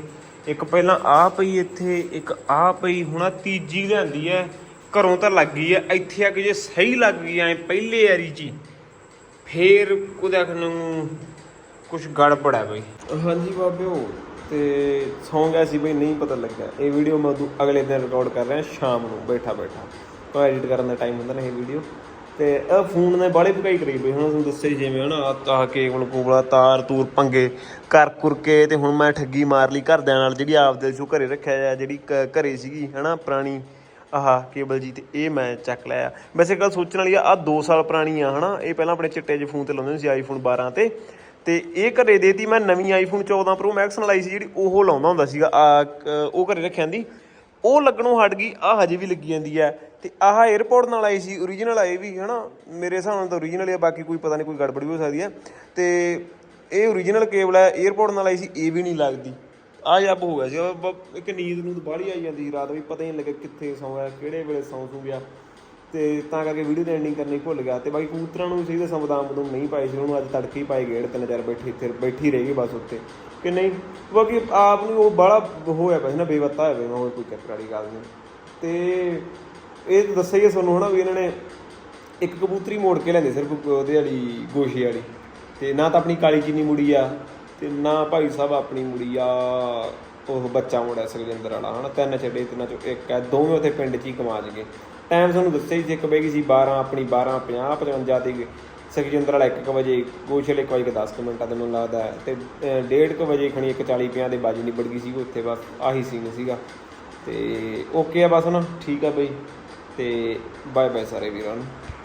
Speaker 1: ਇੱਕ ਪਹਿਲਾਂ ਆ ਪਈ ਇੱਥੇ ਇੱਕ ਆ ਪਈ ਹੁਣ ਆ ਤੀਜੀ ਲਿਆਂਦੀ ਐ। ਘਰੋਂ ਤਾਂ ਲੱਗ ਗਈ ਐ ਇੱਥੇ ਆ ਕੇ ਜੇ ਸਹੀ ਲੱਗ ਗਈ ਐ ਪਹਿਲੇ ਵਾਰੀ ਚ ਹੀ, ਫੇਰ ਉਹਦਾ ਨੂੰ ਕੁਝ ਗੜਬੜ ਹੈ ਬਈ। ਹਾਂਜੀ ਬਾਬਿਓ ਤੇ ਸੌਂ ਗਿਆ ਸੀ ਬਈ ਨਹੀਂ ਪਤਾ ਲੱਗਾ ਇਹ ਵੀਡੀਓ ਮੈਂ ਉਦੋਂ ਅਗਲੇ ਦਿਨ ਰਿਕਾਰਡ ਕਰ ਰਿਹਾ ਸ਼ਾਮ ਨੂੰ ਬੈਠਾ ਬੈਠਾ ਤਾਂ ਐਡਿਟ ਕਰਨ ਦਾ ਟਾਈਮ ਹੁੰਦਾ ਨਾ ਇਹ ਵੀਡੀਓ। ਤੇ ਇਹ ਫੋਨ ਨੇ ਬਾਲੇ ਭਕਾਈ ਕਰੀ ਬਈ ਹੁਣ ਤੁਹਾਨੂੰ ਦੱਸਿਆ ਹੀ ਜਿਵੇਂ ਹਨਾ, ਆਹ ਤਾਂ ਕੇਬਲ ਕੋਬਲਾ, ਤਾਰ, ਤੂਰ, ਪੰਗੇ ਕਰ ਕੁਰ ਕੇ ਤੇ ਹੁਣ ਮੈਂ ਠੱਗੀ ਮਾਰ ਲਈ ਘਰਦਿਆਂ ਨਾਲ, ਜਿਹੜੀ ਆਪਦੇ ਚੋਂ ਘਰੇ ਰੱਖਿਆ ਜਾ ਜਿਹੜੀ ਕ- ਘਰੇ ਸੀਗੀ ਹਨਾ, ਪੁਰਾਣੀ, ਆਹ ਕੇਬਲ ਜੀ ਤੇ ਇਹ ਮੈਂ ਚੱਕ ਲਿਆ ਵੈਸੇ ਗੱਲ ਸੋਚਣ ਵਾਲੀ ਆ ਆ 2 ਸਾਲ ਪੁਰਾਣੀ ਆ ਹਨਾ, ਇਹ ਪਹਿਲਾਂ ਆਪਣੇ ਚਿੱਟੇ ਜਿਹੇ ਫੋਨ ਤੇ ਲਾਉਂਦੇ ਸੀ ਆਈਫੋਨ 12 ਤੇ। ਤੇ ਇਹ ਘਰੇ ਦੇਤੀ ਮੈਂ ਨਵੀਂ ਆਈਫੋਨ 14 ਪ੍ਰੋ ਮੈਕਸ ਨਾਲ ਆਈ ਸੀ, ਜਿਹੜੀ ਉਹ ਲਾਉਂਦਾ ਹੁੰਦਾ ਸੀਗਾ ਉਹ ਘਰੇ ਰੱਖਿਆ ਦੀ ਉਹ ਲੱਗਣੋਂ ਹਟ ਗਈ ਆ ਹਜੇ ਵੀ ਲੱਗੀ ਜਾਂਦੀ ਹੈ ਤੇ ਆਹ 에어ਪੋਰਟ ਨਾਲ ਆਈ ਸੀ origignal ਆਏ ਵੀ, ਹਨਾ? ਮੇਰੇ ਹਿਸਾਬ ਨਾਲ ਤਾਂ origignal ਹੀ ਬਾਕੀ ਕੋਈ ਪਤਾ ਨਹੀਂ, ਕੋਈ ਗੜਬੜੀ ਹੋ ਸਕਦੀ ਹੈ ਤੇ ਇਹ origignal ਕੇਵਲ ਹੈ 에어ਪੋਰਟ ਨਾਲ ਆਈ ਸੀ, ਇਹ ਵੀ ਨਹੀਂ ਲੱਗਦੀ। ਆ ਜੱਬ ਹੋ ਗਿਆ ਸੀ ਇੱਕ ਨੀਂਦ ਨੂੰ ਬਾਹਲੀ ਆਈ ਜਾਂਦੀ ਰਾਤ ਵੀ ਪਤਾ ਹੀ ਨਹੀਂ ਲੱਗਿਆ ਕਿੱਥੇ ਸੌਂ ਸੌਂਇਆ ਕਿਹੜੇ ਵੇਲੇ ਸੌਂ ਸੂ ਗਿਆ। ਤੇ ਤਾਂ ਕਰਕੇ ਵੀਡੀਓ ਦੀ ਐਂਡਿੰਗ ਕਰਨੀ ਭੁੱਲ ਗਿਆ। ਤੇ ਬਾਕੀ ਕੂਤਰਾਂ ਨੂੰ ਸਹੀ ਦੱਸਾਂ ਬਦਾਮ ਬਦੂਮ ਨਹੀਂ ਪਾਏ ਸੀ, ਉਹਨੂੰ ਅੱਜ ਤੜਕੇ ਹੀ ਪਾਏ ਗੇੜ ਤਿੰਨ ਚਾਰ ਬੈਠੀ ਇੱਥੇ, ਬੈਠੀ ਰਹਿ ਬਸ ਉੱਤੇ ਕਿ ਨਹੀਂ, ਬਾਕੀ ਆਪ ਨੂੰ ਉਹ ਬੜਾ ਹੋਇਆ ਪਿਆ ਸੀ ਨਾ, ਬੇਵੱਤਾ ਹੋਇਆ ਪਿਆ ਮੈਂ ਹੋਰ ਕੋਈ ਚੱਕਰ ਵਾਲੀ ਗੱਲ ਨਹੀਂ। ਤੇ ਇਹ ਤਾਂ ਦੱਸਿਆ ਹੀ ਹੈ ਤੁਹਾਨੂੰ ਹਨਾ ਵੀ ਇਹਨਾਂ ਨੇ ਇੱਕ ਕਬੂਤਰੀ ਮੋੜ ਕੇ ਲੈਂਦੇ ਸਿਰਫ ਉਹਦੇ ਵਾਲੀ ਗੋਸ਼ੇ ਵਾਲੀ। ਤੇ ਨਾ ਤਾਂ ਆਪਣੀ ਕਾਲੀ ਚੀਨੀ ਮੁੜੀ ਆ, ਤੇ ਨਾ ਭਾਈ ਸਾਹਿਬ ਆਪਣੀ ਮੁੜੀ ਆ, ਉਹ ਬੱਚਾ ਮੁੰਡਾ ਸੁਖਜਿੰਦਰ ਵਾਲਾ, ਹਨਾ ਤਿੰਨ ਛੱਡੇ ਤਿੰਨਾਂ ਚੋਂ ਇੱਕ ਹੈ ਦੋਵੇਂ ਉੱਥੇ ਪਿੰਡ 'ਚ ਹੀ ਕਮਾ ਜਗੇ ਟਾਈਮ ਤੁਹਾਨੂੰ ਦੱਸਿਆ ਹੀ ਸੀ, ਇੱਕ ਬੈਗੀ ਸੀ 12 ਆਪਣੀ 12 50 55 ਤੇ ਸੁਖਜਿੰਦਰ ਵਾਲਾ 1 ਵਜੇ ਗੋਸ਼ਲੇ ਕੋਈ ਕਿ 10 ਕੁ ਮਿੰਟਾਂ ਦੇ ਮੈਨੂੰ ਲੱਗਦਾ ਹੈ, ਤੇ 1:30 ਵਜੇ ਖਣੀ 1:40 50 ਦੇ ਬਾਜੀ ਨਿਬੜ ਗਈ ਸੀ, ਉੱਥੇ ਬਸ ਆਹੀ ਸੀਨ ਸੀਗਾ। ਤੇ ਓਕੇ ਆ ਬਸ ਹੁਣ ਠੀਕ ਆ ਬਈ। ਤੇ ਬਾਏ ਬਾਏ ਸਾਰੇ ਵੀਰਾਂ ਨੂੰ